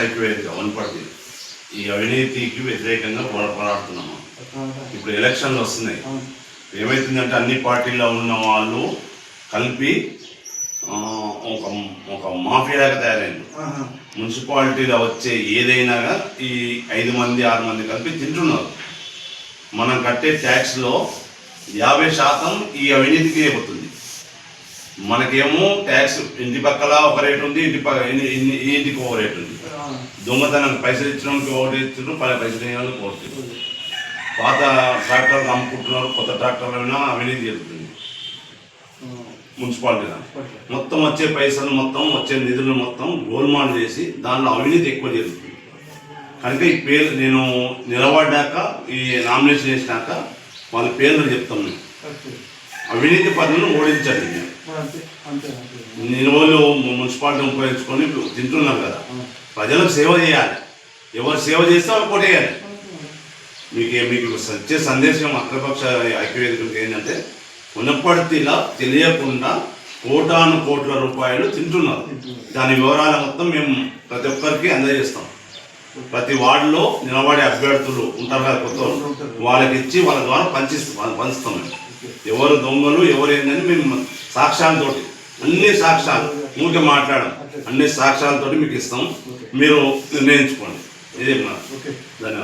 ఐక్యవేదిక వనపడితే ఈ అవినీతికి వ్యతిరేకంగా పోరాడుతున్నాము. ఇప్పుడు ఎలక్షన్లు వస్తున్నాయి. ఏమవుతుందంటే అన్ని పార్టీల్లో ఉన్న వాళ్ళు కలిపి ఒక ఒక మాఫియాగా తయారైంది. మున్సిపాలిటీలో వచ్చే ఏదైనా ఈ ఐదు మంది ఆరు మంది కలిపి తింటున్నారు. మనం కట్టే ట్యాక్స్లో యాభై శాతం ఈ అవినీతికి అయిపోతుంది మనకేమో ట్యాక్స్ ఇంటి పక్కల ఒక రేట్ ఉంది ఇంటి పక్క ఇంటికి ఒక రేట్ ఉంది. దొంగతనం పైసలు ఇచ్చినోడికి ఒకటి ఇచ్చిన పది పైసలు ఇవ్వాలి ఒకటి పాత ట్రాక్టర్లు అమ్ముకుంటున్నారు కొత్త ట్రాక్టర్లు అయినా అవినీతి జరుగుతుంది. మున్సిపాలిటీ. మొత్తం వచ్చే పైసలు మొత్తం వచ్చే నిధులు మొత్తం గోల్మాల్ చేసి దానిలో అవినీతి ఎక్కువ జరుగుతుంది. కనుక ఈ పేరు నేను నిలబడ్డాక ఈ నామినేషన్ చేసినాక వాళ్ళ పేర్లు చెప్తాం మేము అవినీతి పనులను ఓడించండి నిల్వలు మున్సిపాలిటీ ఉపయోగించుకొని తింటున్నాం కదా. ప్రజలకు సేవ చేయాలి. ఎవరు సేవ చేస్తే వాళ్ళు కొట్టేయాలి. మీకు మీకు వచ్చే సందేశం అఖిలపక్ష ఐక్యవేదికలకు ఏంటంటే ఉన్నప్పటిలా తెలియకుండా కోటాను కోట్ల రూపాయలు తింటున్నారు. దాని వివరాలు మొత్తం మేము ప్రతి ఒక్కరికి అందజేస్తాం. ప్రతి వార్డులో నిలబడే అభ్యర్థులు ఉంటారు కదా కొత్త వాళ్ళు. వాళ్ళకి ఇచ్చి వాళ్ళ ద్వారా పంచిస్తాం పంచుతాం మేము. ఎవరు దొంగలు ఎవరు ఏందని మేము సాక్ష్యాలతోటి అన్ని సాక్ష్యాలు. ఊరికే మాట్లాడడం. అన్ని సాక్ష్యాలతోటి మీకు ఇస్తాం. మీరు నిర్ణయించుకోండి. ఇదే ధన్యవాదాలు.